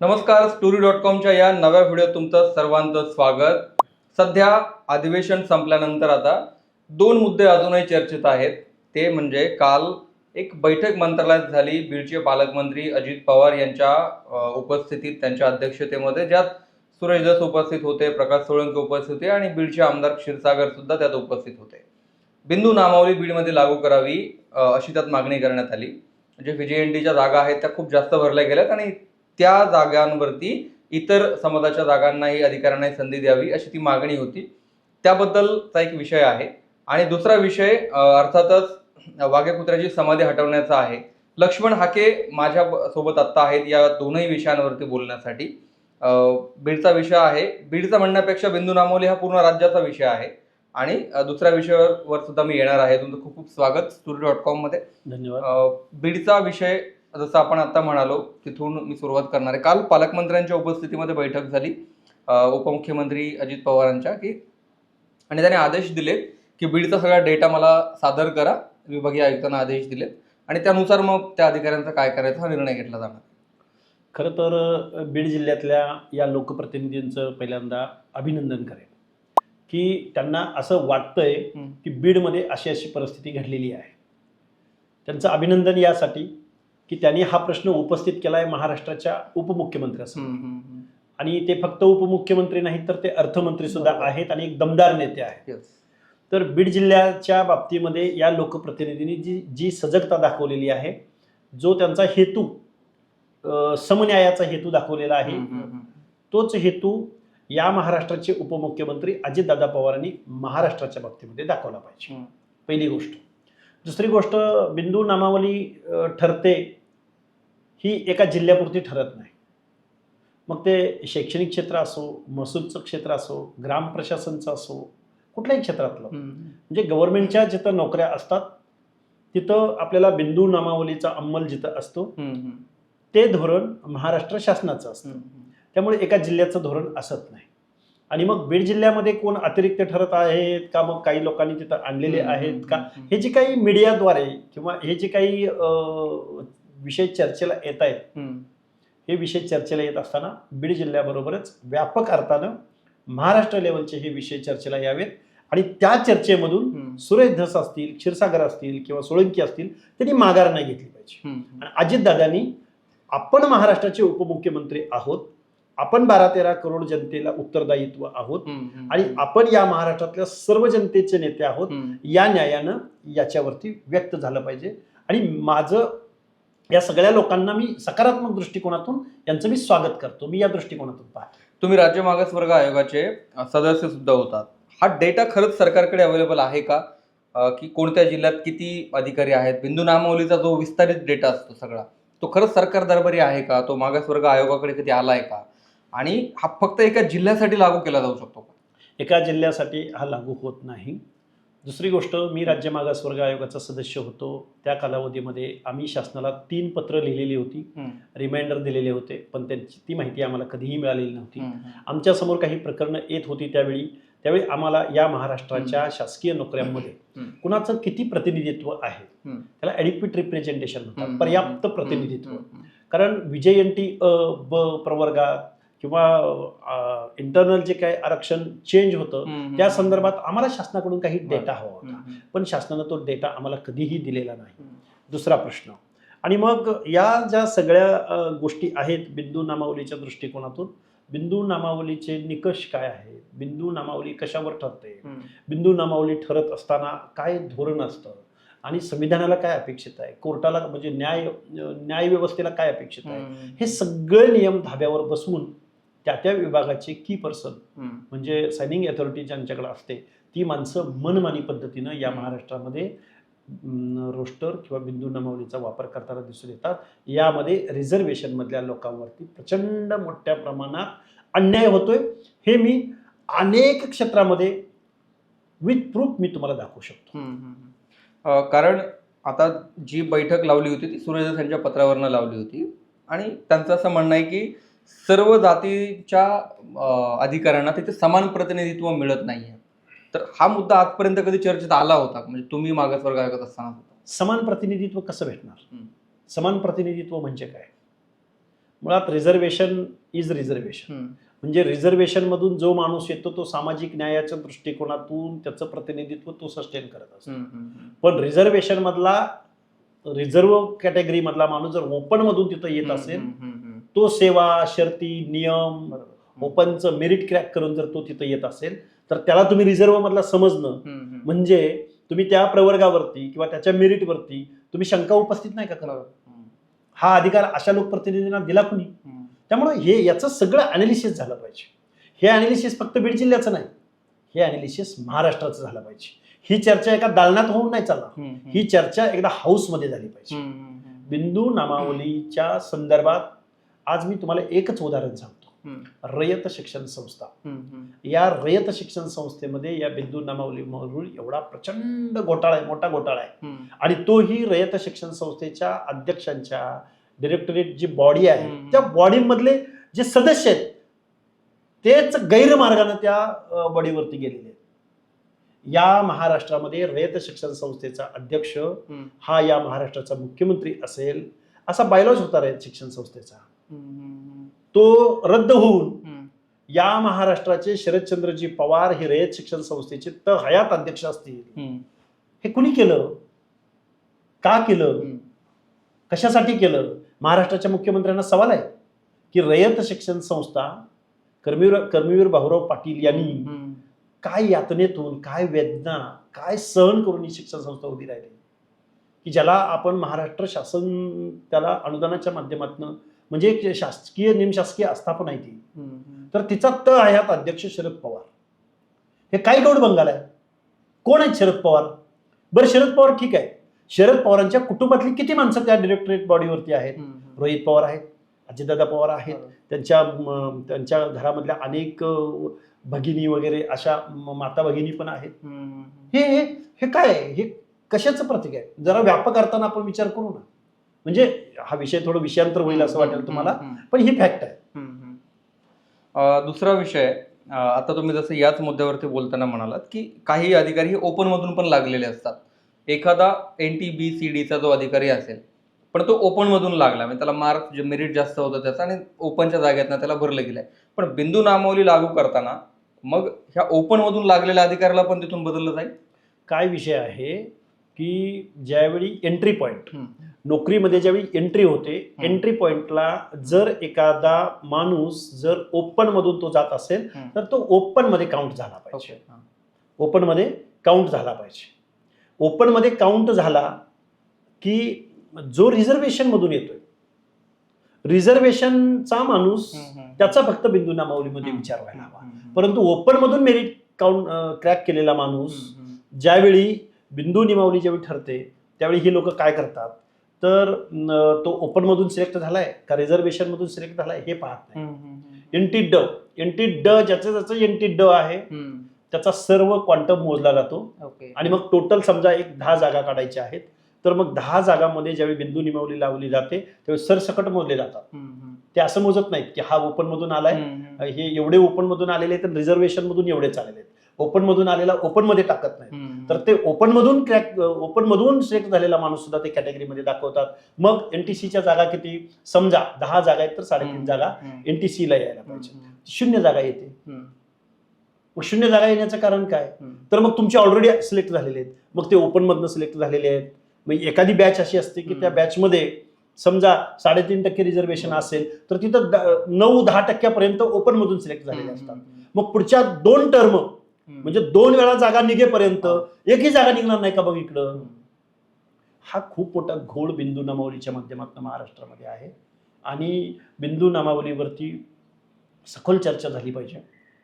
नमस्कार story dot कॉमच्या या नव्या व्हिडिओत तुमचं सर्वांचं स्वागत. सध्या अधिवेशन संपल्यानंतर आता दोन मुद्दे अजूनही चर्चेत आहेत. ते म्हणजे काल एक बैठक मंत्रालयात झाली बीडचे पालकमंत्री अजित पवार यांच्या उपस्थितीत त्यांच्या अध्यक्षतेमध्ये ज्यात सुरेश दस उपस्थित होते प्रकाश सोळंके उपस्थित होते आणि बीडचे आमदार क्षीरसागर सुद्धा त्यात उपस्थित होते. बिंदू नामावली बीडमध्ये लागू करावी अशी त्यात मागणी करण्यात आली. म्हणजे जे व्हीजीएनडीच्या जागा आहेत त्या खूप जास्त भरल्या गेल्यात आणि त्या जागांवरती इतर समाजाच्या जागांनाही अधिकाऱ्यांनाही संधी द्यावी अशी ती मागणी होती. त्याबद्दलचा एक विषय आहे. आणि दुसरा विषय अर्थातच वाघ्या कुत्र्याची समाधी हटवण्याचा आहे. लक्ष्मण हाके माझ्या सोबत आत्ता आहेत या दोनही विषयांवरती बोलण्यासाठी. बीडचा विषय आहे. बीडचा म्हणण्यापेक्षा बिंदू नामोली हा पूर्ण राज्याचा विषय आहे. आणि दुसऱ्या विषयावर वर सुद्धा मी येणार आहे. तुमचं खूप खूप स्वागत स्टुडिओ डॉट कॉममध्ये धन्यवाद बीडचा विषय जसं आपण आता म्हणालो तिथून मी सुरुवात करणार आहे. काल पालकमंत्र्यांच्या उपस्थितीमध्ये बैठक झाली. उपमुख्यमंत्री अजित पवारांच्या की आणि त्याने आदेश दिले की बीडचा सगळा डेटा मला सादर करा. विभागीय आयुक्तांना आदेश दिलेत. आणि त्यानुसार मग त्या अधिकाऱ्यांचा काय करायचा हा निर्णय घेतला जाणार खरं तर बीड जिल्ह्यातल्या या लोकप्रतिनिधींचं पहिल्यांदा अभिनंदन करेन. की त्यांना असं वाटतंय. की बीडमध्ये अशी अशी परिस्थिती घडलेली आहे. त्यांचं अभिनंदन यासाठी की त्यांनी हा प्रश्न उपस्थित केला आहे महाराष्ट्राच्या उपमुख्यमंत्र्यासमोर आणि ते फक्त उपमुख्यमंत्री नाहीत तर ते अर्थमंत्री सुद्धा. आहेत आणि एक दमदार नेते आहेत. तर बीड जिल्ह्याच्या बाबतीमध्ये या लोकप्रतिनिधींनी जी जी सजगता दाखवलेली आहे जो त्यांचा हेतू समन्यायाचा हेतू दाखवलेला आहे. तोच हेतू या महाराष्ट्राचे उपमुख्यमंत्री अजितदादा पवारांनी महाराष्ट्राच्या बाबतीमध्ये दाखवला पाहिजे. पहिली गोष्ट दुसरी गोष्ट बिंदू नामावली ठरते ही एका जिल्ह्यापुरती ठरत नाही मग ते शैक्षणिक क्षेत्र असो महसूलचं क्षेत्र असो ग्राम प्रशासनचं असो कुठल्याही क्षेत्रातलं. म्हणजे गव्हर्नमेंटच्या जिथं नोकऱ्या असतात तिथं आपल्याला बिंदू नामावलीचा अंमल जिथं असतो. ते धोरण महाराष्ट्र शासनाचं असतं. त्यामुळे एका जिल्ह्याचं धोरण असत नाही आणि मग बीड जिल्ह्यामध्ये कोण अतिरिक्त ठरत आहेत का मग काही लोकांनी तिथं आणलेले आहेत का. हे जे काही मीडियाद्वारे किंवा हे जे काही अ, विषय चर्चेला येत आहेत. हे विषय चर्चेला येत असताना बीड जिल्ह्याबरोबरच व्यापक अर्थानं महाराष्ट्र लेवलचे हे विषय चर्चेला यावेत आणि त्या चर्चेमधून. सुरेश धस असतील क्षीरसागर असतील किंवा सोळंकी असतील त्यांनी माघार नाही घेतली पाहिजे. आणि अजितदादांनी आपण महाराष्ट्राचे उपमुख्यमंत्री आहोत आपण बारा तेरा करोड जनतेला उत्तरदायित्व आहोत. आणि आपण या महाराष्ट्रातल्या सर्व जनतेचे नेते आहोत. या न्यायानं याच्यावरती व्यक्त झालं पाहिजे आणि माझं या सगळ्या लोकांना मी सकारात्मक दृष्टिकोनातून यांचं मी स्वागत करतो. मी या दृष्टिकोनातून पाहतो. तुम्ही राज्य मागासवर्ग आयोगाचे सदस्य सुद्धा होतात. हा डेटा खरंच सरकारकडे अवेलेबल आहे का? की कोणत्या जिल्ह्यात किती अधिकारी आहेत? बिंदू नामावलीचा जो विस्तारित डेटा असतो सगळा तो खरंच सरकार दरबारी आहे का? तो मागासवर्ग आयोगाकडे कधी आलाय का? आणि हा फक्त एका जिल्ह्यासाठी लागू केला जाऊ शकतो का? एका जिल्ह्यासाठी हा लागू होत नाही. दुसरी गोष्ट मी राज्य मागासवर्ग आयोगाचा सदस्य होतो त्या कालावधीमध्ये आम्ही शासनाला तीन पत्र लिहिलेली होती रिमाइंडर दिलेले होते पण त्यांची ती माहिती आम्हाला कधीही मिळालेली नव्हती आमच्यासमोर काही प्रकरणं येत होती त्यावेळी त्यावेळी आम्हाला या महाराष्ट्राच्या शासकीय नोकऱ्यांमध्ये. कुणाचं किती प्रतिनिधित्व आहे. त्याला ॲडिक्विट रिप्रेझेंटेशन म्हणतात. पर्याप्त प्रतिनिधित्व. कारण विजयंती अ ब प्रवर्गात किंवा इंटरनल जे काही आरक्षण चेंज होतं. त्या संदर्भात आम्हाला शासनाकडून काही. डेटा हवा होता. पण शासनानं तो डेटा आम्हाला कधीही दिलेला नाही. दुसरा प्रश्न आणि मग या ज्या सगळ्या गोष्टी आहेत बिंदू नामावलीच्या दृष्टिकोनातून बिंदू नामावलीचे निकष काय आहेत बिंदू नामावली कशावर ठरते. बिंदू नामावली ठरत असताना काय धोरण असतं आणि संविधानाला काय अपेक्षित आहे कोर्टाला म्हणजे न्याय न्याय व्यवस्थेला काय अपेक्षित आहे. हे सगळे नियम धाब्यावर बसवून त्या त्या विभागाचे की पर्सन. म्हणजे सायनिंग अथॉरिटी ज्यांच्याकडे असते ती माणसं मनमानी पद्धतीनं या. महाराष्ट्रामध्ये रोस्टर किंवा बिंदू नमावलीचा वापर करताना दिसून येतात यामध्ये रिझर्वेशन मधल्या लोकांवरती प्रचंड मोठ्या प्रमाणात अन्याय होतोय हे मी अनेक क्षेत्रामध्ये विथ प्रूफ मी तुम्हाला दाखवू शकतो कारण आता जी बैठक लावली होती ती सूर्यदास यांच्या पत्रावरनं लावली होती आणि त्यांचं असं म्हणणं आहे की सर्व जातीच्या अधिकाऱ्यांना तिथे समान प्रतिनिधित्व मिळत नाहीये तर हा मुद्दा आजपर्यंत कधी चर्चेत आला होता? म्हणजे तुम्ही मागासवर्ग आयोगात असताना समान प्रतिनिधित्व कसं भेटणार. समान प्रतिनिधित्व म्हणजे काय मुळात रिझर्वेशन इज रिझर्वेशन. म्हणजे रिझर्वेशन मधून जो माणूस येतो तो सामाजिक न्यायाच्या दृष्टिकोनातून त्याचं प्रतिनिधित्व तो सस्टेन करत असतो पण रिझर्वेशन मधला रिझर्व कॅटेगरी मधला माणूस जर ओपन मधून तिथं येत असेल. तो सेवा शर्ती नियम ओपनचं मेरिट क्रॅक करून जर तो तिथं येत असेल तर त्याला तुम्ही रिझर्व मधला समजणं. म्हणजे तुम्ही त्या प्रवर्गावरती किंवा त्याच्या मेरिटवरती तुम्ही शंका उपस्थित नाही का. हम्म, हा अधिकार अशा लोकप्रतिनिधींना दिला कुणी. त्यामुळे हे याचं सगळं अनालिसिस झालं पाहिजे हे अनालिसिस फक्त बीड जिल्ह्याचं नाही हे अनालिसिस महाराष्ट्राचं झालं पाहिजे ही चर्चा एका दालनात होऊन नाही चालणार हम्म. ही चर्चा एकदा हाऊसमध्ये झाली पाहिजे. बिंदू नामावलीच्या संदर्भात आज मी तुम्हाला एकच उदाहरण सांगतो रयत शिक्षण संस्था. या रयत शिक्षण संस्थेमध्ये या बिंदू नामावलीमुळे एवढा प्रचंड घोटाळा आहे मोठा घोटाळा आहे. आणि तोही रयत शिक्षण संस्थेच्या अध्यक्षांच्या डिरेक्टरेट जी बॉडी आहे. त्या बॉडीमधले जे सदस्य आहेत तेच गैरमार्गाने त्या बॉडीवरती गेलेले आहेत या महाराष्ट्रामध्ये रयत शिक्षण संस्थेचा अध्यक्ष. हा या महाराष्ट्राचा मुख्यमंत्री असेल असा बायलॉज होता रयत शिक्षण संस्थेचा तो रद्द होऊन. या महाराष्ट्राचे शरदचंद्रजी पवार हे रयत शिक्षण संस्थेचे त हयात अध्यक्ष असतील हे कुणी केलं का केलं. कशासाठी केलं महाराष्ट्राच्या मुख्यमंत्र्यांना सवाल आहे की रयत शिक्षण संस्था कर्मवीर कर्मवीर भाऊराव पाटील यांनी. काय यातनेतून काय वेदना काय सहन करून ही शिक्षण संस्था उभी राहिली की ज्याला आपण महाराष्ट्र शासन त्याला अनुदानाच्या माध्यमातून म्हणजे एक शासकीय निमशासकीय आस्थापना आहे ती. तर तिचा त आयात अध्यक्ष शरद पवार हे काय गौड बंगाल आहे कोण आहेत शरद पवार बरं शरद पवार ठीक आहे शरद पवारांच्या कुटुंबातली किती माणसं त्या डिरेक्टरेट बॉडीवरती आहेत. रोहित पवार आहेत अजितदादा पवार आहेत. त्यांच्या त्यांच्या घरामधल्या अनेक भगिनी वगैरे अशा माता भगिनी पण आहेत. हे हे हे काय आहे? हे कशाचं प्रतीक आहे जरा व्यापक अर्थानं आपण विचार करू ना म्हणजे हा विषय थोडं विषयांतर होईल असं वाटेल तुम्हाला. पण ही फॅक्ट आहे. दुसरा विषय आता तुम्ही जसं याच मुद्द्यावरती बोलताना म्हणालात की काही अधिकारी हे ओपन मधून पण लागलेले असतात. एखादा एन टी बी सी डीचा जो अधिकारी असेल पण तो ओपन मधून लागला म्हणजे त्याला मार्क जे मेरिट जास्त होतं त्याचा आणि ओपनच्या जागेतनं त्याला भरलं गेलंय. पण बिंदू नामावली लागू करताना मग ह्या ओपन मधून लागलेल्या अधिकाऱ्याला पण तिथून बदललं जाईल? काय विषय आहे की ज्यावेळी एंट्री पॉईंट. नोकरीमध्ये ज्यावेळी एंट्री होते. एंट्री पॉइंटला जर एखादा माणूस जर ओपन मधून तो जात असेल. तर तो ओपनमध्ये काउंट झाला. पाहिजे. ओपनमध्ये काउंट झाला पाहिजे ओपनमध्ये काउंट झाला की जो रिझर्वेशन मधून येतोय रिझर्वेशनचा माणूस. त्याचा फक्त बिंदू नामावलीमध्ये. विचार व्हायला हवा. परंतु ओपन मधून मेरिट काउंट क्रॅक केलेला माणूस. ज्यावेळी बिंदू निमावली ज्यावेळी ठरते त्यावेळी ही लोक काय करतात तर तो ओपन मधून सिलेक्ट झालाय का रिझर्वेशन मधून सिलेक्ट झालाय हे पाहत नाही एनटी ड एनटी ड ज्याचं ज्याचं एनटी ड आहे. त्याचा सर्व क्वांटम मोजला जातो आणि मग टोटल समजा एक दहा जागा काढायच्या आहेत तर मग दहा जागामध्ये ज्यावेळी बिंदू निमावली लावली जाते त्यावेळी सरसकट मोजले जातात. ते असं मोजत नाहीत की हा ओपन मधून आलाय. हे एवढे ओपन मधून आलेले आहेत रिझर्वेशन मधून एवढेच आलेले आहेत ओपन मधून आलेला ओपनमध्ये टाकत नाही. तर ते ओपन मधून क्रॅक ओपन मधून सिलेक्ट झालेला माणूस सुद्धा ते कॅटेगरीमध्ये दाखवतात. मग एनटीसीच्या जागा किती? समजा दहा जागा आहेत तर साडेतीन जागा. एनटीसीला यायला पाहिजे. शून्य जागा येते. मग शून्य जागा येण्याचं कारण काय. तर मग तुमचे ऑलरेडी सिलेक्ट झालेले आहेत. मग ते ओपन मधनं सिलेक्ट झालेले आहेत. मग एखादी बॅच अशी असते की त्या. बॅचमध्ये समजा साडेतीन टक्के रिझर्वेशन असेल तर तिथं नऊ दहा टक्क्यापर्यंत ओपन मधून सिलेक्ट झालेले असतात. मग पुढच्या दोन टर्म. म्हणजे दोन वेळा जागा निघेपर्यंत एकही जागा निघणार नाही का बघ इकडं? हा खूप मोठा घोळ बिंदू नामावलीच्या माध्यमातून महाराष्ट्रामध्ये आहे. आणि बिंदू नामावलीवरती सखोल चर्चा झाली पाहिजे.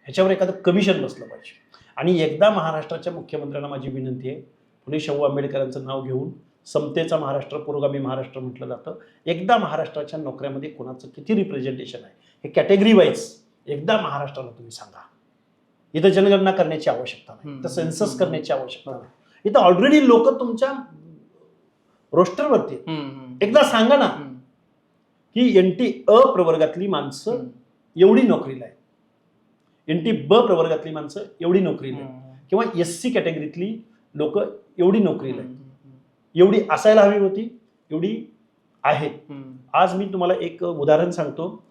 ह्याच्यावर एखादं कमिशन बसलं पाहिजे. आणि एकदा महाराष्ट्राच्या मुख्यमंत्र्यांना माझी विनंती आहे फुले शाहू आंबेडकरांचं नाव घेऊन समतेचा महाराष्ट्र पुरोगामी महाराष्ट्र म्हटलं जातं. एकदा महाराष्ट्राच्या नोकऱ्यामध्ये कोणाचं किती रिप्रेझेंटेशन आहे हे कॅटेगरी वाईज एकदा महाराष्ट्राला तुम्ही सांगा. इथं जनगणना करण्याची आवश्यकता नाही. इथं सेन्सस करण्याची आवश्यकता नाही. इथं ऑलरेडी लोक तुमच्या रोस्टरवरती. एकदा सांगा ना की एन टी अ प्रवर्गातली माणसं. एवढी नोकरीला आहे एन टी ब प्रवर्गातली माणसं एवढी नोकरीला आहे किंवा एस सी कॅटेगरीतली लोक एवढी नोकरीला आहेत. एवढी असायला हवी होती एवढी हम्म. आज मी तुम्हाला एक उदाहरण सांगतो.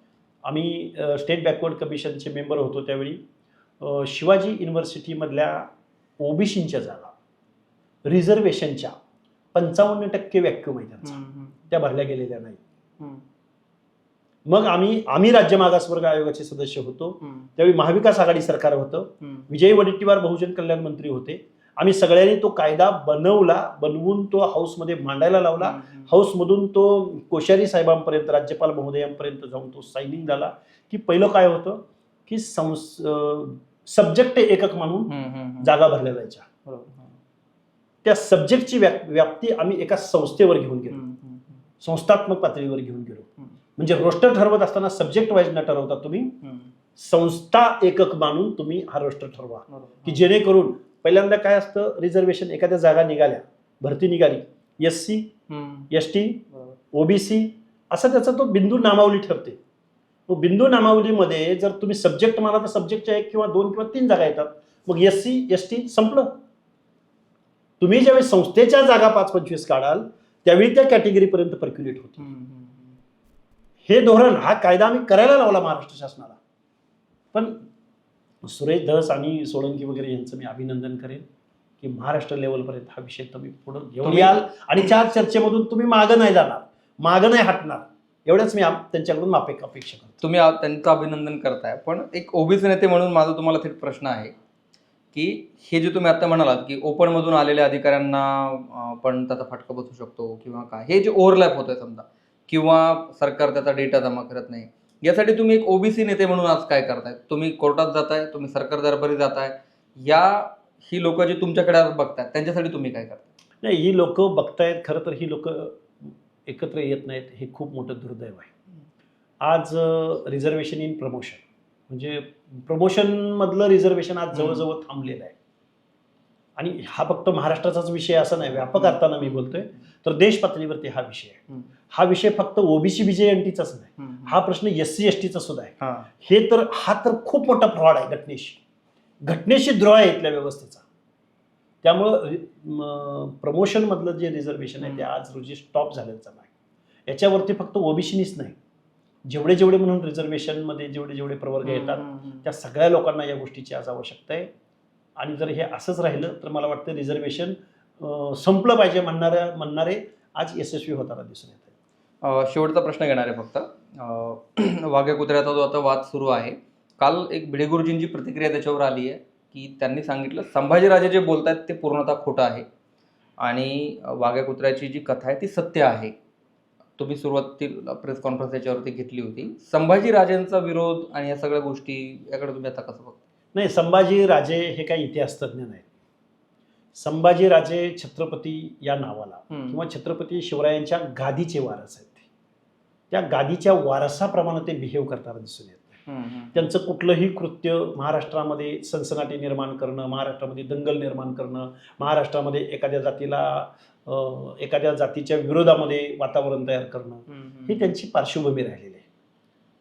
आम्ही स्टेट बॅकवर्ड कमिशनचे मेंबर होतो त्यावेळी. शिवाजी युनिव्हर्सिटीमधल्या ओबीसींच्या जागा रिझर्वेशनच्या पंचावन्न टक्के व्हॅक्यूम आहे त्यांचा त्या भरल्या गेलेल्या नाहीत. मग आम्ही आम्ही राज्य मागासवर्ग आयोगाचे सदस्य होतो. त्यावेळी महाविकास आघाडी सरकार होतं. विजय वडेट्टीवार बहुजन कल्याण मंत्री होते. आम्ही सगळ्यांनी तो कायदा बनवला बनवून तो हाऊसमध्ये मांडायला लावला. हाऊसमधून तो कोश्यारी साहेबांपर्यंत राज्यपाल महोदयांपर्यंत जाऊन तो सायनिंग झाला. की पहिलं काय होतं? की संस सब्जेक्ट एकक म्हणून जागा भरल्या जायच्या. त्या सब्जेक्टची व्याप व्याप्ती आम्ही एका संस्थेवर घेऊन गेलो. संस्थात्मक पातळीवर घेऊन गेलो. म्हणजे रोस्टर ठरवत असताना सब्जेक्ट वाईज न ठरवता तुम्ही संस्था एकक मानून तुम्ही हा रोस्टर ठरवा. की जेणेकरून पहिल्यांदा काय असतं रिझर्वेशन एखाद्या जागा निघाल्या भरती निघाली S C S T OBC असा त्याचा तो बिंदू नामावली ठरते. तो बिंदू नामावलीमध्ये जर तुम्ही सब्जेक्ट माना तर सब्जेक्टच्या एक किंवा दोन किंवा तीन जागा येतात. मग एस सी एस टी संपलं. तुम्ही ज्यावेळी संस्थेच्या जागा पाच पंचवीस काढाल त्यावेळी त्या कॅटेगरीपर्यंत पर्क्युलेट होते. हे धोरण हा कायदा आम्ही करायला लावला महाराष्ट्र शासनाला. पण सुरेश धस आणि सोळंकी वगैरे यांचं मी अभिनंदन करेन की महाराष्ट्र लेवलपर्यंत हा विषय तुम्ही पुढे घेऊन याल. आणि चार चर्चेमधून तुम्ही मागं नाही जाणार. मागं नाही हटणार. एवढंच मी त्यांच्याकडून अपेक्षा करतो. तुम्ही त्यांचं अभिनंदन करताय. पण एक ओबीसी नेते म्हणून माझा तुम्हाला थेट प्रश्न आहे की हे जे तुम्ही आता म्हणालात की ओपन मधून आलेल्या अधिकाऱ्यांना पण त्याचा फटका बसू शकतो किंवा काय हे जे ओव्हरलॅप होतंय समजा किंवा सरकार त्याचा डेटा जमा करत नाही यासाठी तुम्ही एक ओबीसी नेते म्हणून आज काय करताय? तुम्ही कोर्टात जाताय तुम्ही सरकार दरबारी जाताय या ही लोक जे तुमच्याकडे आज बघतायत त्यांच्यासाठी तुम्ही काय करताय? नाही ही लोक बघतायत खरं तर ही लोक एकत्र येत नाहीत हे खूप मोठं दुर्दैव आहे. आज रिझर्वेशन इन प्रमोशन म्हणजे प्रमोशनमधलं रिझर्वेशन आज. जवळजवळ थांबलेलं आहे. आणि हा फक्त महाराष्ट्राचाच विषय असा नाही व्यापक अर्थानं मी बोलतोय. तर देश पातळीवरती हा विषय आहे. हा विषय फक्त ओबीसी बीजे एन टीचाच नाही. हा प्रश्न एस सी एस टीचा सुद्धा आहे. हा. हे तर हा तर खूप मोठा फ्रॉड आहे घटनेशी. घटनेशी द्रोह आहे इथल्या व्यवस्थेचा. त्यामुळं प्रमोशनमधलं जे रिझर्वेशन आहे ते आज रोजी स्टॉप झालेलं आहे. याच्यावरती फक्त ओबीसीनीच नाही. जेवढे जेवढे म्हणून रिझर्वेशनमध्ये जेवढे जेवढे प्रवर्ग येतात त्या सगळ्या लोकांना या गोष्टीची आज आवश्यकता आहे. आणि जर हे असंच राहिलं तर मला वाटतं रिझर्वेशन संपलं पाहिजे म्हणणाऱ्या म्हणणारे आज यशस्वी होताना दिसून येत आहे. शेवटचा प्रश्न घेणार आहे फक्त. वाघ्या कुत्र्याचा जो आता वाद सुरू आहे काल एक भिडेगुरुजींची प्रतिक्रिया त्याच्यावर आली आहे. की त्यांनी सांगितलं संभाजीराजे जे बोलतायत ते पूर्णतः खोटं आहे. आणि वाघ्या कुत्र्याची जी कथा आहे ती सत्य आहे. तुम्ही सुरुवातीला प्रेस कॉन्फरन्स याच्यावरती घेतली होती. संभाजीराजेंचा विरोध आणि या सगळ्या गोष्टी याकडे तुम्ही आता कसं बघता? नाही संभाजी राजे हे काही इतिहास तज्ज्ञ नाहीत. संभाजी राजे छत्रपती या नावाला किंवा छत्रपती शिवरायांच्या गादीचे वारस आहेत त्या गादीच्या वारसाप्रमाणे ते बिहेव करताना दिसून येत त्यांचं कुठलंही कृत्य महाराष्ट्रामध्ये सनसनाटी निर्माण करणं महाराष्ट्रामध्ये दंगल निर्माण करणं महाराष्ट्रामध्ये एखाद्या जातीला एखाद्या जातीच्या विरोधामध्ये वातावरण तयार करणं ही त्यांची पार्श्वभूमी राहिलेली आहे.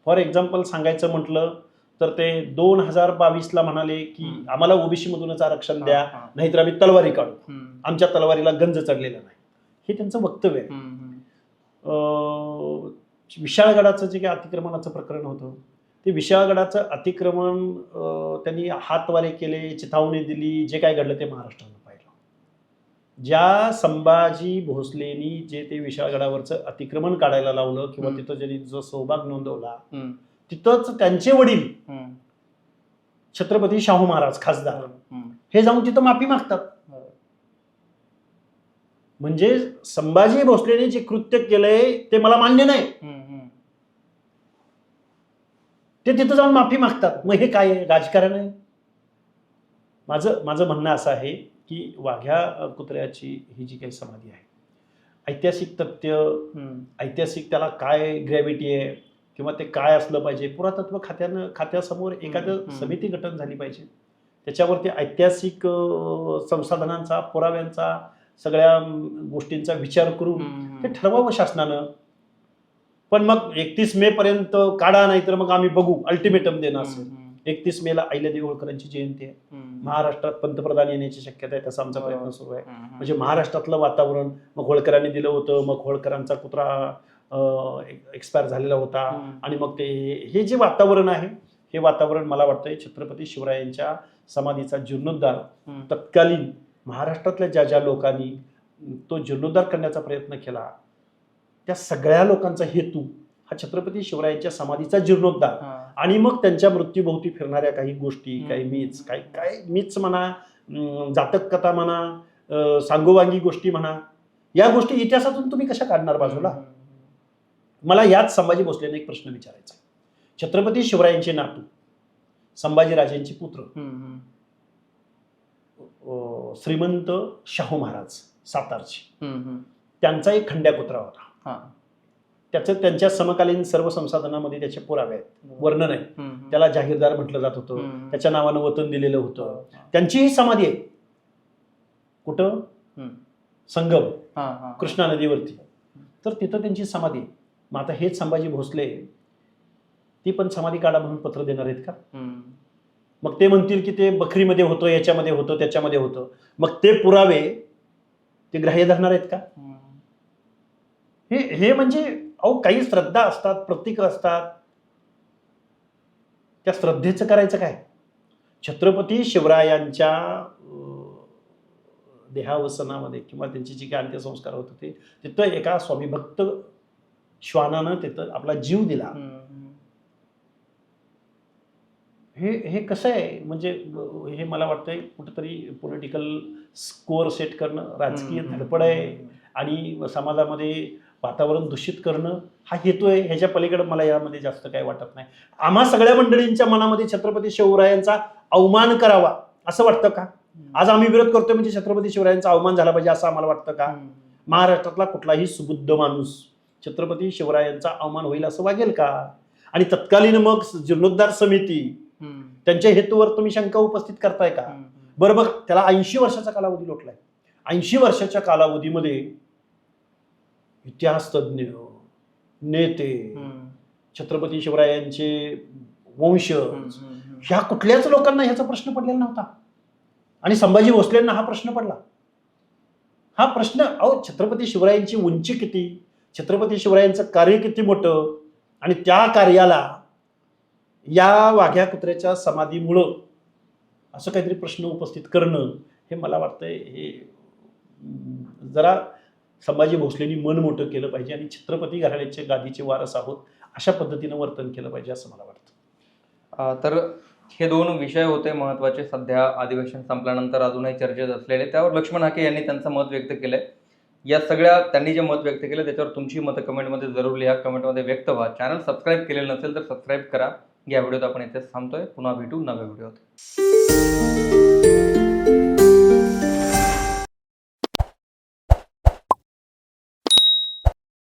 फॉर एक्झाम्पल सांगायचं म्हटलं तर ते दोन हजार बावीसला म्हणाले की. आम्हाला ओबीसी मधूनच आरक्षण द्या नाहीतर आम्ही तलवारी काढू. आमच्या तलवारीला गंज चढलेला नाही. हे त्यांचं वक्तव्य आहे. विशाळगडाचं जे काही अतिक्रमणाचं प्रकरण होतं ते विशाळगडाचं अतिक्रमण त्यांनी हातवारे केले चिथावणी दिली जे काय घडलं ते महाराष्ट्रानं पाहिलं. ज्या संभाजी भोसलेनी जे ते विशाळगडावरचं अतिक्रमण काढायला लावलं किंवा. तिथं ज्यांनी जो सहभाग नोंदवला तिथंच त्यांचे वडील छत्रपती शाहू महाराज खासदार हे जाऊन तिथं माफी मागतात. म्हणजे संभाजी भोसलेने जे कृत्य केलंय ते मला मान्य नाही. ते तिथं जाऊन माफी मागतात. मग हे काय आहे राजकारण आहे? माझं माझं म्हणणं असं आहे की वाघ्या कुत्र्याची ही जी काही समाधी आहे ऐतिहासिक तथ्य ऐतिहासिक त्याला काय ग्रॅव्हिटी आहे किंवा ते काय असलं पाहिजे? पुरातत्व खात्यानं खात्यासमोर एखादं. समिती गठन झाली पाहिजे. त्याच्यावरती ऐतिहासिक संसाधनांचा पुराव्यांचा सगळ्या गोष्टींचा विचार करून ते ठरवावं शासनानं. पण मग एकतीस मे पर्यंत काढा नाही तर मग आम्ही बघू अल्टिमेटम देणं असेल एकतीस मेला अहिल्यादेवी होळकरांची जयंती आहे. महाराष्ट्रात पंतप्रधान येण्याची शक्यता आहे तसा आमचा प्रयत्न सुरू आहे. म्हणजे महाराष्ट्रातलं वातावरण मग होळकरांनी दिलं होतं मग होळकरांचा कुत्रा एक्सपायर झालेला होता. आणि मग ते हे जे वातावरण आहे हे वातावरण मला वाटतंय छत्रपती शिवरायांच्या समाधीचा जीर्णोद्धार. तत्कालीन महाराष्ट्रातल्या ज्या ज्या लोकांनी तो जीर्णोद्धार करण्याचा प्रयत्न केला त्या सगळ्या लोकांचा हेतू हा छत्रपती शिवरायांच्या समाधीचा जीर्णोद्धार. आणि मग त्यांच्या मृत्यूभोवती फिरणाऱ्या काही गोष्टी. काही मीच काही काय मीच म्हणा जातक कथा म्हणा सांगोवांगी गोष्टी म्हणा या गोष्टी इतिहासातून तुम्ही कशा काढणार बाजूला मला याच संभाजी भोसलेने एक प्रश्न विचारायचा. छत्रपती शिवरायांचे नातू संभाजीराजेंचे पुत्र श्रीमंत शाहू महाराज सातारचे. त्यांचा एक खंड्यापुत्रा होता हा. त्याचं त्यांच्या समकालीन सर्व संसाधनामध्ये त्याचे पुरावे आहेत वर्णन आहे. त्याला जाहीरदार म्हटलं जात होतं. त्याच्या नावानं वतन दिलेलं होतं हा. त्यांची ही समाधी आहे कुठं. संगम. कृष्णा नदीवरती तर तिथं त्यांची समाधी आहे मग आता हेच संभाजी भोसले ती पण समाधी काढा म्हणून पत्र देणार आहेत का. मग ते म्हणतील की ते बखरीमध्ये होतं याच्यामध्ये होतं त्याच्यामध्ये होतं मग ते पुरावे ते ग्राह्य धरणार आहेत का. हे हे म्हणजे अहो काही श्रद्धा असतात प्रतीक असतात. त्या श्रद्धेचं करायचं काय? छत्रपती शिवरायांच्या देहावसनामध्ये किंवा त्यांची जी काही अंत्यसंस्कार होत होते तिथं एका स्वामीभक्त श्वानानं तिथं आपला जीव दिला. हे हे कसं आहे? म्हणजे हे मला वाटतंय कुठंतरी पॉलिटिकल स्कोअर सेट करणं राजकीय. धडपड आहे. आणि समाजामध्ये वातावरण दूषित करणं हा हेतू आहे. ह्याच्या पलीकडे मला यामध्ये जास्त काही वाटत नाही. आम्हा सगळ्या मंडळींच्या मनामध्ये छत्रपती शिवरायांचा अवमान करावा असं वाटतं का? आज आम्ही विरोध करतोय म्हणजे छत्रपती शिवरायांचा अवमान झाला पाहिजे असं आम्हाला वाटतं का. महाराष्ट्रातला कुठलाही सुबुद्ध माणूस छत्रपती शिवरायांचा अवमान होईल असं वागेल का? आणि तत्कालीन मग जीर्णोद्धार समिती. त्यांच्या हेतूवर तुम्ही शंका उपस्थित करताय का. बरं बघ त्याला ऐंशी वर्षाचा कालावधी लोटलाय. ऐंशी वर्षाच्या कालावधीमध्ये इतिहास तज्ज्ञ नेते. छत्रपती शिवरायांचे वंश. ह्या कुठल्याच लोकांना ह्याचा प्रश्न पडलेला नव्हता आणि संभाजी भोसलेंना हा प्रश्न पडला हा प्रश्न अहो छत्रपती शिवरायांची उंची किती छत्रपती शिवरायांचं कार्य किती मोठं आणि त्या कार्याला या वाघ्या कुत्र्याच्या समाधीमुळं असं काहीतरी प्रश्न उपस्थित करणं हे मला वाटतंय हे जरा संभाजी भोसलेंनी मन मोठं केलं पाहिजे आणि छत्रपती घराण्याचे गादीचे वारस आहोत अशा पद्धतीनं वर्तन केलं पाहिजे असं मला वाटतं. तर हे दोन विषय होते महत्त्वाचे. सध्या अधिवेशन संपल्यानंतर अजूनही चर्चेत असलेले. त्यावर लक्ष्मण हाके यांनी त्यांचं मत व्यक्त केलंय. या सगळ्या त्यांनी जे मत व्यक्त केलं त्याच्यावर तुमची मतं कमेंटमध्ये जरूर लिहा. कमेंटमध्ये व्यक्त व्हा. चॅनल सबस्क्राईब केलेलं नसेल तर सबस्क्राईब करा. या व्हिडिओत आपण इथेच थांबतोय. पुन्हा भेटू नव्या व्हिडिओत.